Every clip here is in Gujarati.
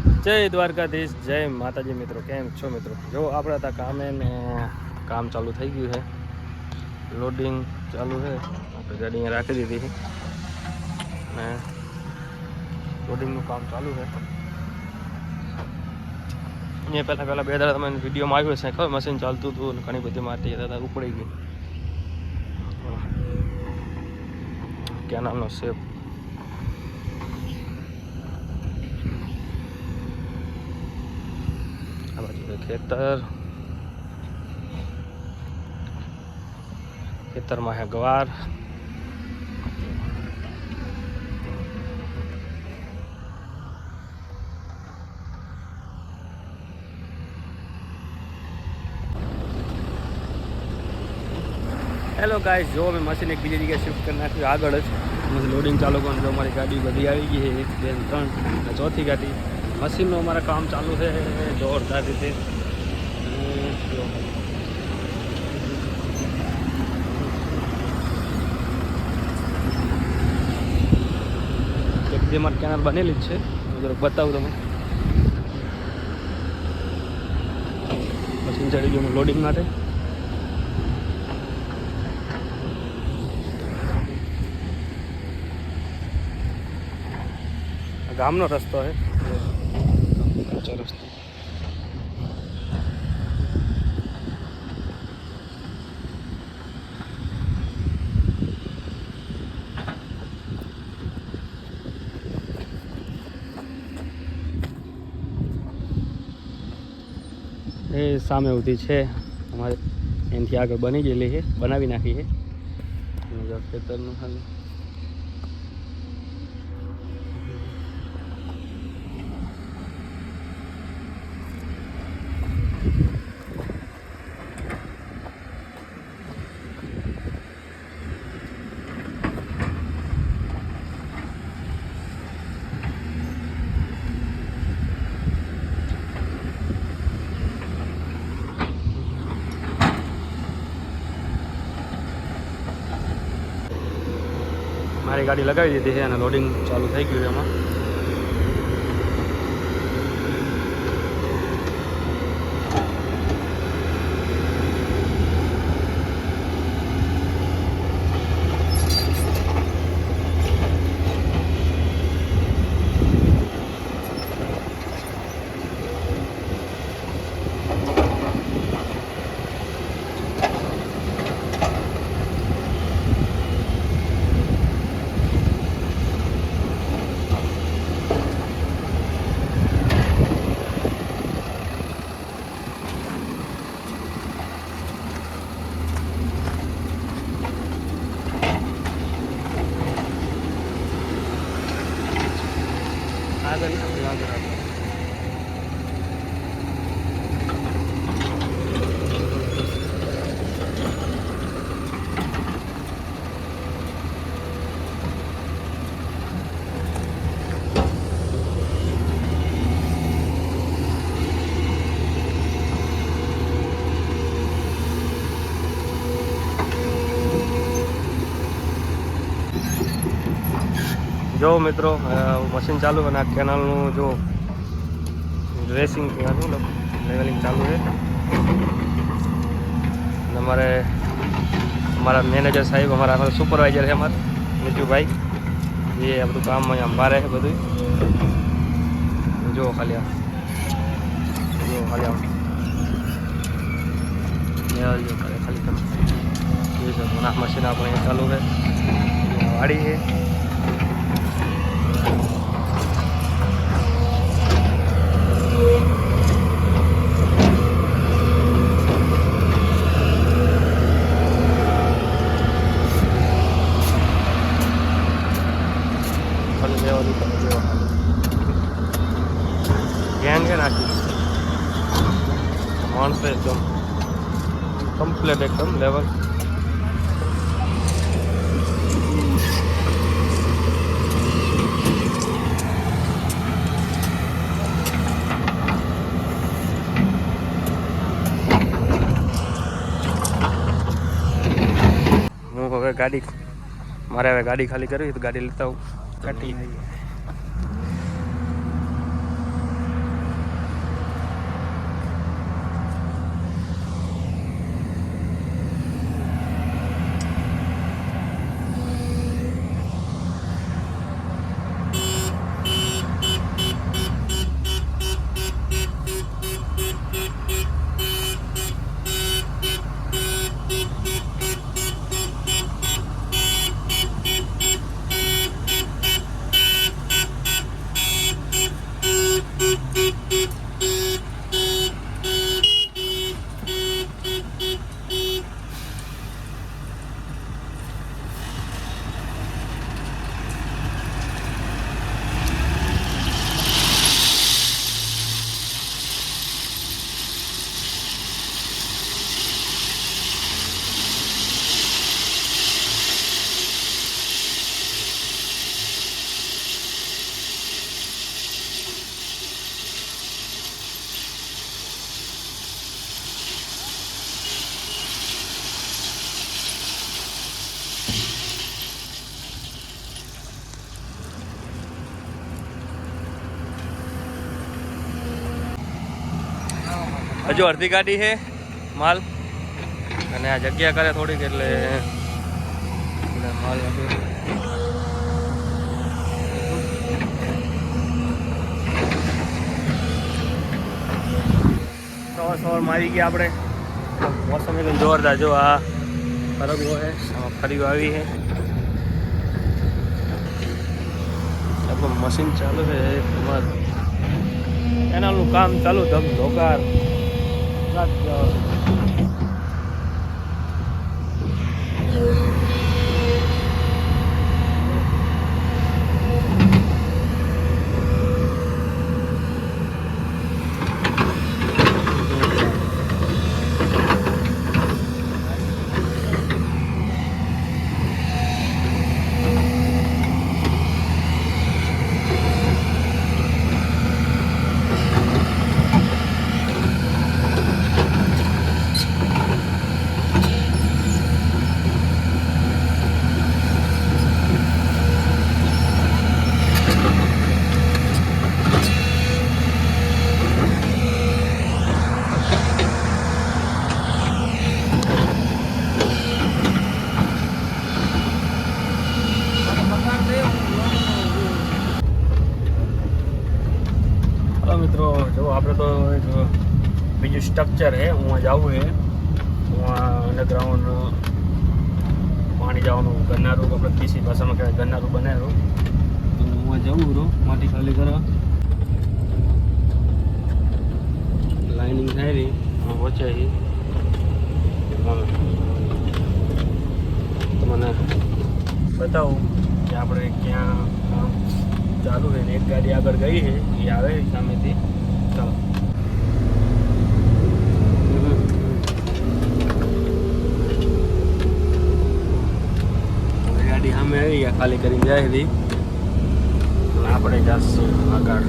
જય દ્વારકાધીશ, જય માતાજી મિત્રો, કેમ છો મિત્રો? જો આપણે ત્યાં કામે ને કામ ચાલુ થઈ ગયું છે. લોડિંગ ચાલુ છે. આપણે ગાડી અહીંયા રાખી દીધી અને લોડિંગનું કામ ચાલુ છે. અહીંયા પહેલાં પહેલાં બે દાડા તમે વિડીયોમાં આવ્યો છે, ખબર? મશીન ચાલતું હતું અને ઘણી બધી માટી દાદા ઉપડી ગઈ. ક્યાં નામનો શેપ આ બાજુ છે ખેતર ખેતરમાં છે ગવાર હેલો ગાઈસ જો અમે મશીન એક બીજી જગ્યાએ શિફ્ટ કરી નાખ્યું આગળ જ અમે લોડિંગ ચાલુ કરવાનું જો અમારી ગાડી બધી આવી ગઈ છે એક બે ને ત્રણ અને ચોથી ગાડી મશીનનું અમારા કામ ચાલુ છે જોરદાર રીતે અને જો એક જે મારી કેનાલ બનેલી જ છે હું જરાક બતાવું તમે મશીન ચડી ગયું લોડિંગ માટે આ ગામનો રસ્તો છે કાચો રસ્તો એ સામે ઉધી છે અમારે એનાથી આગળ બની ગયેલી છે બનાવી નાખી છે અને જો ખેતરનું ખાલી મારી ગાડી લગાવી દીધી છે અને લોડિંગ ચાલુ થઈ ગયું એમાં આગળ આગળ આગળ આગળ જો મિત્રો અ, મશીન ચાલુ અને આ કેનાલનું જો ડ્રેસિંગ શું લેવલિંગ ચાલુ છે. અને અમારે અમારા મેનેજર સાહેબ અમારા અમારા સુપરવાઇઝર છે અમારા નીતુભાઈ એ આ બધું કામ અહીંયા અંબારે છે બધું. જો ખાલી આ. જો ખાલી આમ લેવલ જો ખાલી ખાલી તમે. જોઈ શકો અને આ મશીન આપણે અહીંયા ચાલુ છે. આ વાડી છે. ગેંગ છે નાખી માણસો એકદમ કમ્પ્લેટ એકદમ લેવલ હું હવે ગાડી મારે હવે ગાડી ખાલી કરવી તો ગાડી લેતા હું કાઢી હજુ અડધી ગાડી છે, માલ. અને આ જગ્યા કરે થોડીક એટલે માલ સવાર સવારમાં આવી ગયા આપણે. મોસમ એકદમ જોરદાર. જો આ ફરગવો છે ફરીઓ આવી છે. મશીન ચાલુ છે એનાનું કામ ચાલુ ધમ ધોકાર God bless. અંડરગ્રાઉન્ડ પાણી જવાનું ગરનારું આપણે પીસી ભાષામાં કહેવાય ગરનારું બનાવ્યું તો હું જવું રહ્યો માટી ખાલી કરવા લાઇનિંગ થાય રહી વચ્ચે મને બતાવું કે આપણે ક્યાં ચાલુ છે ને, એક ગાડી આગળ ગઈ છે, એ આવે સામેથી ચાલો ગાડી સામે આવી ગયા ખાલી કરીને જાય હતી આપણે જશું આગળ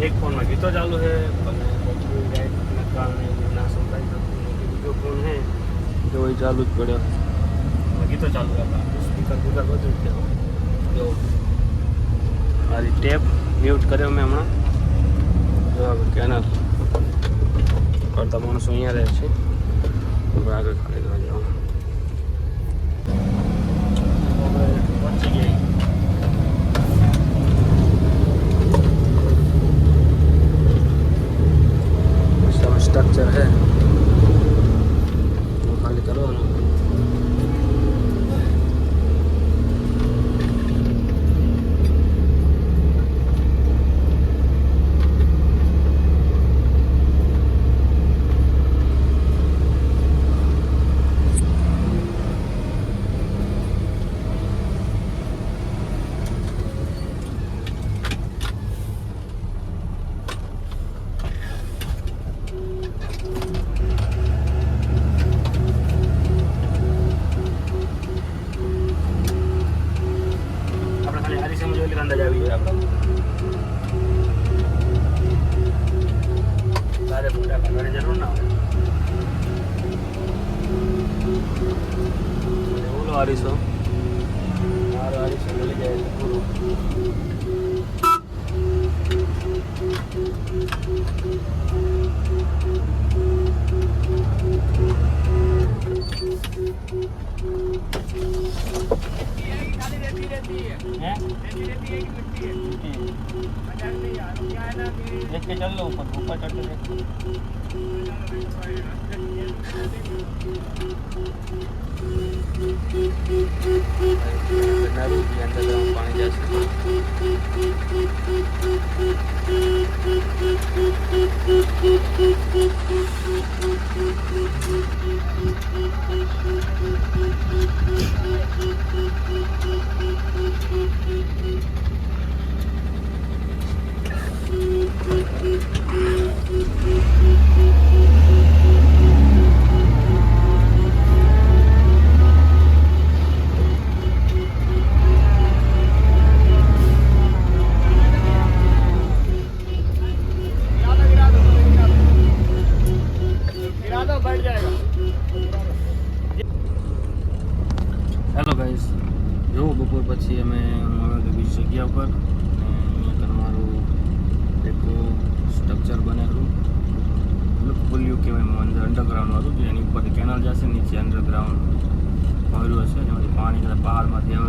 એક ફોનમાં ગીતો ચાલુ છે અને પછી લાઇટના કારણે એવું ના સંભળાય શકતું નથી બીજો ફોન છે જો એ ચાલુ જ પડ્યો હવે ગીતો ચાલુ હતા સ્પીકર બીકર બધું જ છે જો મારી ટેપ મ્યુટ કર્યો મેં હમણાં હવે કેનલ કરતા માણસો અહીંયા રહે છે. આગળ ખાલી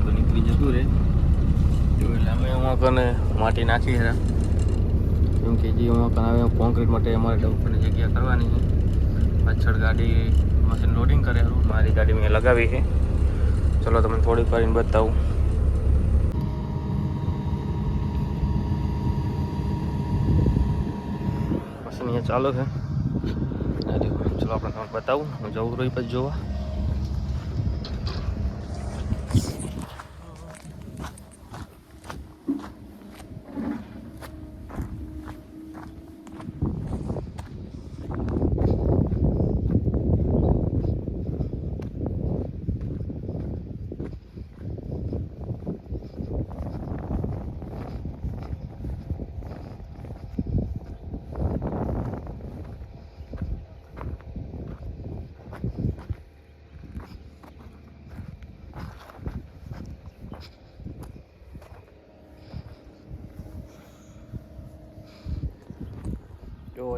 આવે તો નીકળી જતું રહે. એટલે અમે એમાં માટી નાખી હતા કેમ કે જે એમાં કને આવે કોન્ક્રીટ માટે અમારે ડમ્પરની જગ્યા કરવાની છે. પાછળ ગાડી મશીન લોડિંગ કરેલું મારી ગાડી મેં લગાવી છે. ચલો તમને થોડીક કરીને બતાવું. મશીન અહીંયા ચાલુ છે. ચલો, આપણે તમને બતાવું. હું જવું રહી પછી જોવા જો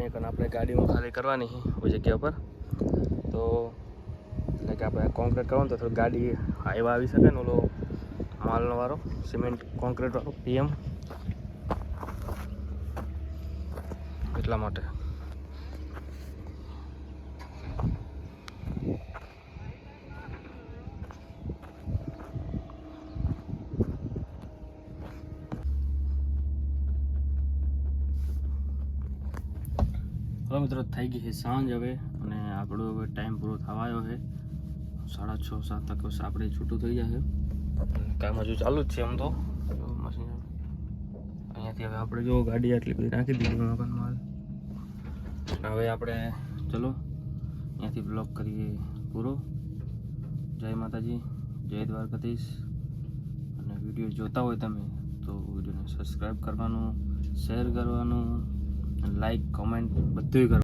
ગાડીમાં ખાલી કરવાની કોઈ જગ્યા પર તો એટલે કે આપણે કોન્ક્રીટ કરવાનું તો થોડી ગાડી હાઈવા આવી શકે ને ઓલો માલનો વાળો સિમેન્ટ કોન્ક્રીટ વાળો પીએમ એટલા માટે. મિત્રો, થઈ ગઈ છે સાંજ હવે અને આપણો હવે ટાઈમ પૂરો થવા આવ્યો છે. સાડા છ, સાત તક આપણે છૂટું થઈ જશે. કામ હજુ ચાલુ જ છે આમ તો. મશીન અહીંયાથી હવે આપણે જો ગાડી આટલી બધી નાખી દીધી મકાન માલ. હવે આપણે, ચલો, અહીંયાથી બ્લોક કરીએ પૂરો. જય માતાજી, જય દ્વારકાધીશ. અને વીડિયો જોતા હોય તમે, તો વિડીયોને સબસ્ક્રાઈબ કરવાનું શેર કરવાનું લાઈક કોમેન્ટ બધું કરવાનું